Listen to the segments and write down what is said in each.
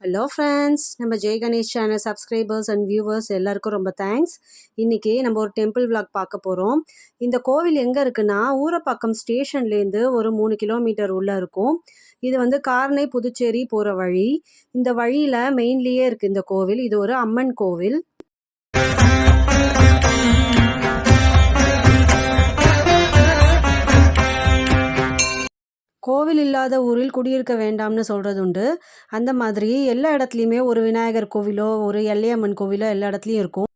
Hello friends நம்ம Jai Ganesh channel subscribers and viewers எல்லாருக்கும் ரொம்ப தேங்க்ஸ் இன்றைக்கி நம்ம ஒரு டெம்பிள் விளாக் பார்க்க போகிறோம் இந்த கோவில் எங்கே இருக்குன்னா ஊரப்பாக்கம் ஸ்டேஷன்லேருந்து ஒரு மூணு கிலோமீட்டர் உள்ளே இருக்கும். இது வந்து கார்னை புதுச்சேரி போகிற வழி. இந்த வழியில் மெயின்லேயே இருக்குது இந்த கோவில். இது ஒரு அம்மன் கோவில். கோவில் இல்லாத ஊரில் குடியிருக்க வேண்டாம்னு சொல்கிறது உண்டு அந்த மாதிரி எல்லா இடத்துலையுமே ஒரு விநாயகர் கோவிலோ ஒரு எல்லையம்மன் கோவிலோ எல்லா இடத்துலையும் இருக்கும்.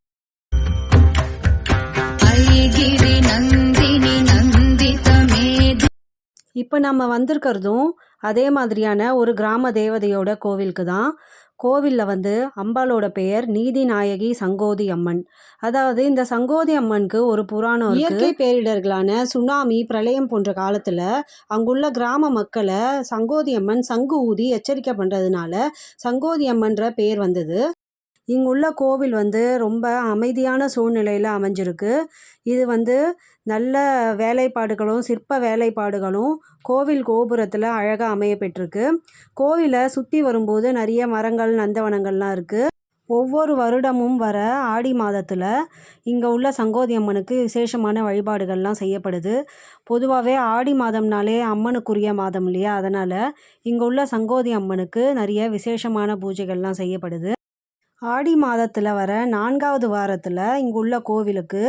இப்போ நம்ம வந்திருக்கிறதும் அதே மாதிரியான ஒரு கிராம தேவதையோட கோவிலுக்கு தான். கோவிலில் வந்து அம்பாளோட பெயர் நீதி நாயகி சங்கோதி அம்மன். அதாவது இந்த சங்கோதி அம்மனுக்கு ஒரு புராணம் இயற்கை பேரிடர்களான சுனாமி பிரளயம் போன்ற காலத்தில் அங்குள்ள கிராம மக்களை சங்கோதி அம்மன் சங்கு ஊதி எச்சரிக்கை பண்ணுறதுனால சங்கோதி அம்மன்ற பெயர் வந்தது. இங்குள்ள கோவில் வந்து ரொம்ப அமைதியான சூழ்நிலையில் அமைஞ்சிருக்கு. இது வந்து நல்ல வேலைப்பாடுகளும் சிற்ப வேலைப்பாடுகளும் கோவில் கோபுரத்தில் அழகாக அமைய பெற்றிருக்கு. கோவிலை சுற்றி வரும்போது நிறைய மரங்கள் நந்தவனங்கள்லாம் இருக்குது ஒவ்வொரு வருடமும் வர ஆடி மாதத்தில் இங்கே உள்ள சங்கோதி அம்மனுக்கு விசேஷமான வழிபாடுகள்லாம் செய்யப்படுது. பொதுவாகவே ஆடி மாதம்னாலே அம்மனுக்குரிய மாதம் இல்லையா? அதனால் இங்கே உள்ள சங்கோதி அம்மனுக்கு நிறைய விசேஷமான பூஜைகள்லாம் செய்யப்படுது. ஆடி மாதத்தில் வர நான்காவது வாரத்தில் இங்குள்ள கோவிலுக்கு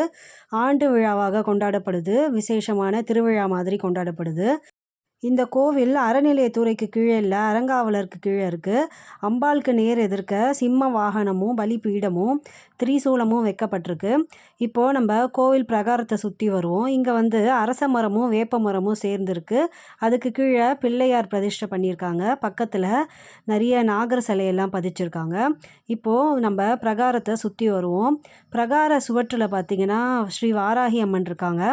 ஆண்டு விழாவாக கொண்டாடப்படுது. விசேஷமான திருவிழா மாதிரி கொண்டாடப்படுது. இந்த கோவில் அறநிலையத்துறைக்கு கீழே இல்லை அறங்காவலருக்கு கீழே இருக்குது அம்பாளுக்கு நேர் எதிர்க்க சிம்ம வாகனமும் பலிபீடமும் திரிசூலமும் வைக்கப்பட்டிருக்கு. இப்போது நம்ம கோவில் பிரகாரத்தை சுற்றி வருவோம். இங்கே வந்து அரச மரமும் வேப்ப மரமும் சேர்ந்துருக்கு. அதுக்கு கீழே பிள்ளையார் பிரதிஷ்டை பண்ணியிருக்காங்க. பக்கத்தில் நிறைய நாகர் சிலையெல்லாம் பதிச்சிருக்காங்க. இப்போது நம்ம பிரகாரத்தை சுற்றி வருவோம். பிரகார சுவற்றில் பார்த்திங்கன்னா ஸ்ரீ வாராகி அம்மன் இருக்காங்க.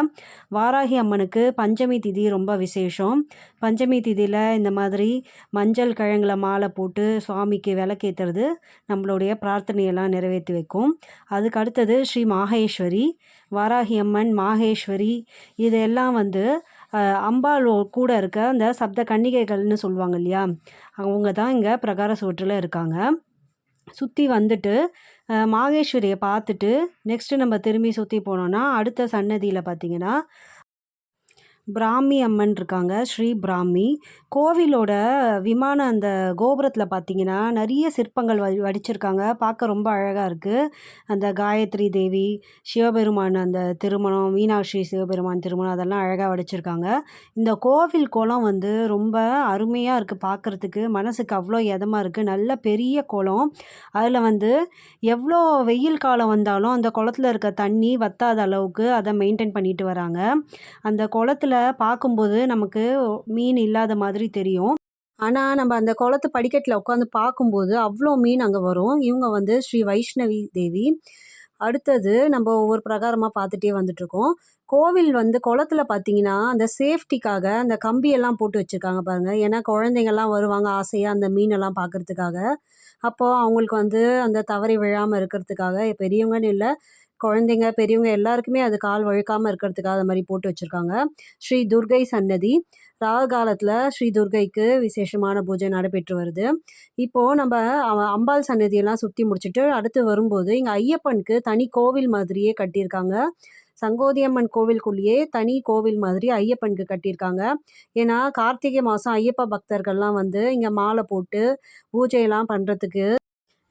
வாராகி அம்மனுக்கு பஞ்சமி திதி ரொம்ப விசேஷம். பஞ்சமி திதியில் இந்த மாதிரி மஞ்சள் கிழங்குல மாலை போட்டு சுவாமிக்கு விளக்கேற்றுறது நம்மளுடைய பிரார்த்தனையெல்லாம் நிறைவேற்றி வைக்கும். அதுக்கு அடுத்தது ஸ்ரீ மாகேஸ்வரி வாராகி அம்மன் மாகேஸ்வரி இதெல்லாம் வந்து அம்பாள் கூட இருக்க அந்த சப்த கன்னிகைகள்னு சொல்லுவாங்க இல்லையா? அவங்க தான் இங்கே பிரகார சுவற்றில் இருக்காங்க. சுற்றி வந்துட்டு மாகேஸ்வரியை பார்த்துட்டு நெக்ஸ்ட்டு நம்ம திரும்பி சுற்றி போனோன்னா அடுத்த சன்னதியில் பார்த்தீங்கன்னா பிராமி அம்மன் இருக்காங்க ஸ்ரீ பிராமி. கோவிலோட விமான அந்த கோபுரத்தில் பார்த்தீங்கன்னா நிறைய சிற்பங்கள் வ வடிச்சிருக்காங்க. பார்க்க ரொம்ப அழகாக இருக்குது அந்த காயத்ரி தேவி சிவபெருமான் அந்த திருமணம் மீனாட்சி சிவபெருமான் திருமணம் அதெல்லாம் அழகாக வடிச்சிருக்காங்க. இந்த கோவில் குளம் வந்து ரொம்ப அருமையாக இருக்குது பார்க்குறதுக்கு மனசுக்கு அவ்வளோ இதமாக இருக்குது நல்ல பெரிய குளம் அதில் வந்து எவ்வளோ வெயில் காலம் வந்தாலும் அந்த குளத்தில் இருக்க தண்ணி வத்தாத அளவுக்கு அதை மெயின்டைன் பண்ணிட்டு வராங்க. அந்த குளத்தில் பார்க்கும்போது நமக்கு மீன் இல்லாத மாதிரி தெரியும். ஆனால் நம்ம அந்த குளத்து படிக்கட்டில் உட்காந்து பார்க்கும்போது அவ்வளோ மீன் அங்கே வரும். இவங்க வந்து ஸ்ரீ வைஷ்ணவி தேவி. அடுத்தது நம்ம ஒவ்வொரு பிரகாரமாக பார்த்துட்டே வந்துட்ருக்கோம். கோவில் வந்து குளத்துல பார்த்தீங்கன்னா அந்த சேஃப்டிக்காக அந்த கம்பியெல்லாம் போட்டு வச்சுருக்காங்க பாருங்கள் ஏன்னா குழந்தைங்கள்லாம் வருவாங்க ஆசையாக அந்த மீனெல்லாம் பார்க்குறதுக்காக அப்போது அவங்களுக்கு வந்து அந்த தவறி விழாமல் இருக்கிறதுக்காக பெரியவங்கன்னு இல்லை குழந்தைங்க பெரியவங்க எல்லாருக்குமே அது கால் வழுக்காமல் இருக்கிறதுக்காக அது மாதிரி போட்டு வச்சுருக்காங்க. ஸ்ரீ துர்கை சன்னதி. ராகு காலத்தில் ஸ்ரீ துர்கைக்கு விசேஷமான பூஜை நடைபெற்று வருது. இப்போது நம்ம அம்பாள் சன்னதியெல்லாம் சுற்றி முடிச்சுட்டு அடுத்து வரும்போது இங்கே ஐயப்பனுக்கு தனி கோவில் மாதிரியே கட்டியிருக்காங்க. சங்கோதியம்மன் கோவிலுக்குள்ளேயே தனி கோவில் மாதிரி ஐயப்பனுக்கு கட்டியிருக்காங்க. ஏன்னா கார்த்திகை மாதம் ஐயப்ப பக்தர்கள்லாம் வந்து இங்கே மாலை போட்டு பூஜையெல்லாம் பண்ணுறதுக்கு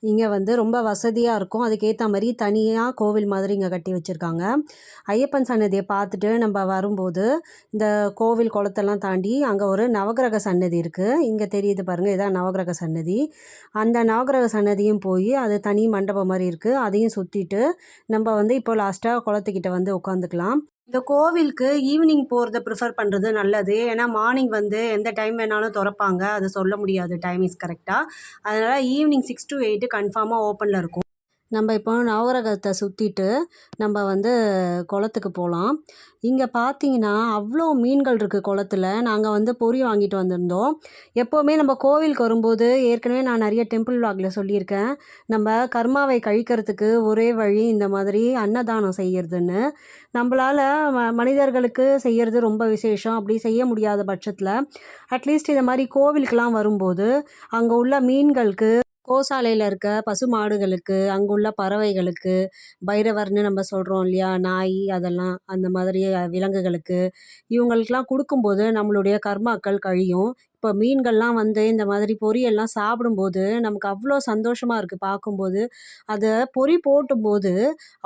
இங்கே வந்து ரொம்ப வசதியாக இருக்கும். அதுக்கேற்ற மாதிரி தனியாக கோவில் மாதிரி இங்கே கட்டி வச்சுருக்காங்க. ஐயப்பன் சன்னதியை பார்த்துட்டு நம்ம வரும்போது இந்த கோவில் குளத்தெல்லாம் தாண்டி அங்கே ஒரு நவக்கிரக சன்னதி இருக்குது இங்கே தெரியுது பாருங்கள் இதான் நவக்கிரக சன்னதி அந்த நவக்கிரக சன்னதியும் போய் அது தனி மண்டபம் மாதிரி இருக்குது அதையும் சுற்றிட்டு நம்ம வந்து இப்போ லாஸ்ட்டாக குளத்துக்கிட்ட வந்து உட்காந்துக்கலாம் இந்த கோவிலுக்கு ஈவினிங் போகிறத ப்ரிஃபர் பண்ணுறது நல்லது. ஏன்னா மார்னிங் வந்து எந்த டைம் வேணாலும் திறப்பாங்க. அது சொல்ல முடியாது. டைமிங்ஸ் கரெக்டாக அதனால் ஈவினிங் சிக்ஸ் டு எயிட்டு கன்ஃபார்மாக ஓப்பனில் இருக்கும். நம்ம இப்போ நவகிரகத்தை சுற்றிட்டு நம்ம வந்து குளத்துக்கு போகலாம் இங்கே பார்த்தீங்கன்னா அவ்வளோ மீன்கள் இருக்குது குளத்துல. நாங்கள் வந்து பொரி வாங்கிட்டு வந்திருந்தோம். எப்போவுமே நம்ம கோவிலுக்கு வரும்போது ஏற்கனவே நான் நிறைய டெம்பிள் வாக்கில் சொல்லியிருக்கேன். நம்ம கர்மாவை கழிக்கிறதுக்கு ஒரே வழி இந்த மாதிரி அன்னதானம் செய்கிறதுன்னு நம்மளால் ம மனிதர்களுக்கு செய்கிறது ரொம்ப விசேஷம். அப்படி செய்ய முடியாத பட்சத்தில் அட்லீஸ்ட் இந்த மாதிரி கோவிலுக்கெலாம் வரும்போது அங்கே உள்ள மீன்களுக்கு கோசாலையில் இருக்க பசு மாடுகளுக்கு அங்குள்ள பறவைகளுக்கு பைரவர்னு நம்ம சொல்கிறோம் இல்லையா? நாய் அதெல்லாம் அந்த மாதிரி விலங்குகளுக்கு. இவங்களுக்கெல்லாம் கொடுக்கும்போது நம்மளுடைய கர்மாக்கள் கழியும். இப்போ மீன்கள்லாம் வந்து இந்த மாதிரி பொரியெல்லாம் சாப்பிடும்போது நமக்கு அவ்வளோ சந்தோஷமாக இருக்குது பார்க்கும்போது. அதை பொறி போட்டும்போது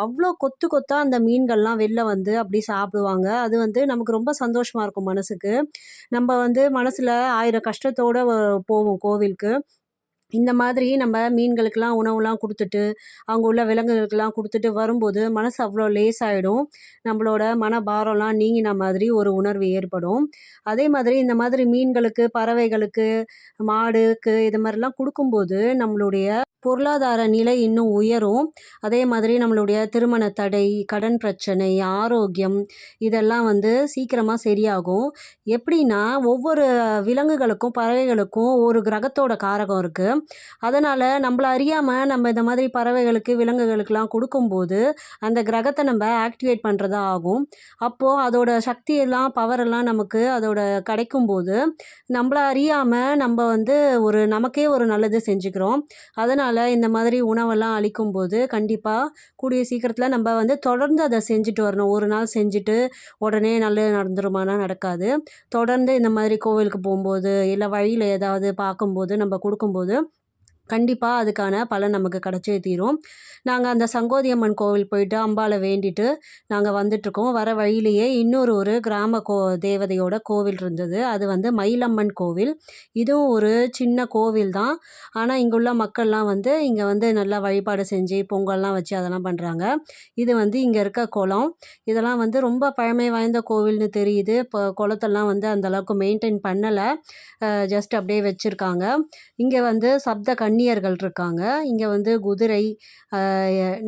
அவ்வளோ கொத்து கொத்தாக அந்த மீன்கள்லாம் வெளில வந்து அப்படி சாப்பிடுவாங்க. அது வந்து நமக்கு ரொம்ப சந்தோஷமாக இருக்கும் மனசுக்கு. நம்ம வந்து மனசில் ஆயிரம் கஷ்டத்தோடு போவோம் கோவிலுக்கு. இந்த மாதிரி நம்ம மீன்களுக்கெல்லாம் உணவுலாம் கொடுத்துட்டு அங்கே உள்ள விலங்குகளுக்கெல்லாம் கொடுத்துட்டு வரும்போது மனசு அவ்வளோ லேசாயிடும். நம்மளோட மனபாரம்லாம் நீங்கின மாதிரி ஒரு உணர்வு ஏற்படும். அதே மாதிரி இந்த மாதிரி மீன்களுக்கு பறவைகளுக்கு மாடுக்கு இது மாதிரிலாம் கொடுக்கும்போது நம்மளுடைய பொருளாதார நிலை இன்னும் உயரும். அதே மாதிரி நம்மளுடைய திருமண தடை கடன் பிரச்சனை ஆரோக்கியம் இதெல்லாம் வந்து சீக்கிரமாக சரியாகும். எப்படின்னா ஒவ்வொரு விலங்குகளுக்கும் பறவைகளுக்கும் ஒரு கிரகத்தோட காரகம் இருக்குது அதனால் நம்மள அறியாமல் நம்ம இந்த மாதிரி பறவைகளுக்கு விலங்குகளுக்கெல்லாம் கொடுக்கும்போது அந்த கிரகத்தை நம்ம ஆக்டிவேட் பண்ணுறதா ஆகும். அப்போது அதோட சக்தியெல்லாம் பவரெல்லாம் நமக்கு அதோட கிடைக்கும்போது நம்மள அறியாமல் நம்ம வந்து ஒரு நமக்கே ஒரு நல்லது செஞ்சுக்கிறோம். அதனால் இந்த மாதிரி உணவெல்லாம் அளிக்கும்போது கண்டிப்பாக கூடிய சீக்கிரத்தில் நம்ம வந்து தொடர்ந்து அதை செஞ்சுட்டு வரணும். ஒரு நாள் செஞ்சுட்டு உடனே நல்லது நடந்துருமானா நடக்காது. தொடர்ந்து இந்த மாதிரி கோவிலுக்கு போகும்போது இல்லை வழியில் ஏதாவது பார்க்கும்போது நம்ம கொடுக்கும்போது கண்டிப்பாக அதுக்கான பலன் நமக்கு கிடச்சே தீரும். நாங்கள் அந்த சங்கோதியம்மன் கோவில் போயிட்டு அம்பாவை வேண்டிட்டு நாங்கள் வந்துட்ருக்கோம். வர வழியிலேயே இன்னொரு ஒரு கிராம கோ தேவதையோட கோவில் இருந்தது. அது வந்து மயிலம்மன் கோவில். இதுவும் ஒரு சின்ன கோவில் தான். ஆனால் இங்குள்ள மக்கள்லாம் வந்து இங்கே வந்து நல்லா வழிபாடு செஞ்சு பொங்கல்லாம் வச்சு அதெல்லாம் பண்ணுறாங்க இது வந்து இங்கே இருக்க குளம். இதெல்லாம் வந்து ரொம்ப பழமை வாய்ந்த கோவில்னு தெரியுது. இப்போ குளத்தெல்லாம் வந்து அந்த அளவுக்கு மெயின்டைன் பண்ணலை. ஜஸ்ட் அப்படியே வச்சுருக்காங்க. இங்கே வந்து சப்த கன்னியர்கள் இருக்காங்க இங்கே வந்து குதிரை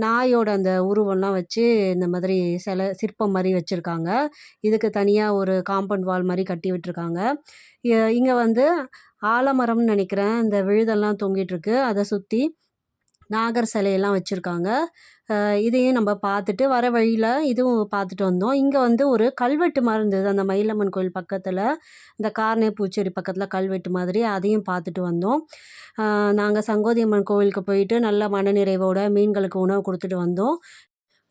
நாயோட அந்த உருவம்லாம் வச்சு இந்த மாதிரி சிலை சிற்பம் மாதிரி வச்சுருக்காங்க. இதுக்கு தனியாக ஒரு காம்பவுண்ட் வால் மாதிரி கட்டி விட்டுருக்காங்க. இங்கே வந்து ஆலமரம்னு நினைக்கிறேன். இந்த விழுதெல்லாம் தொங்கிட்டு இருக்கு அதை சுற்றி நாகர் சிலையெல்லாம் வச்சுருக்காங்க. இதையும் நம்ம பார்த்துட்டு வர வழியில் இதுவும் பார்த்துட்டு வந்தோம். இங்கே வந்து ஒரு கல்வெட்டு மாதிரி இருந்தது. அந்த மயிலம்மன் கோயில் பக்கத்தில் இந்த கார்னே பூச்சேரி பக்கத்தில் கல்வெட்டு மாதிரி அதையும் பார்த்துட்டு வந்தோம். நாங்கள் சங்கோதியம்மன் கோவிலுக்கு போயிட்டு நல்ல மனநிறைவோட மீன்களுக்கு உணவு கொடுத்துட்டு வந்தோம்.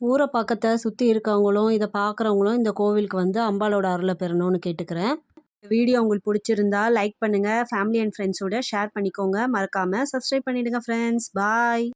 ஊரை பக்கத்தை சுற்றி இருக்கவங்களும் இதை பார்க்குறவங்களும் இந்த கோவிலுக்கு வந்து அம்பாலோட அருளை பெறணும்னு கேட்டுக்கிறேன். வீடியோ உங்களுக்கு பிடிச்சிருந்தா லைக் பண்ணுங்கள் ஃபேமிலி அண்ட் ஃப்ரெண்ட்ஸோட ஷேர் பண்ணிக்கோங்க. மறக்காமல் சப்ஸ்கிரைப் பண்ணிவிடுங்க ஃப்ரெண்ட்ஸ் பாய்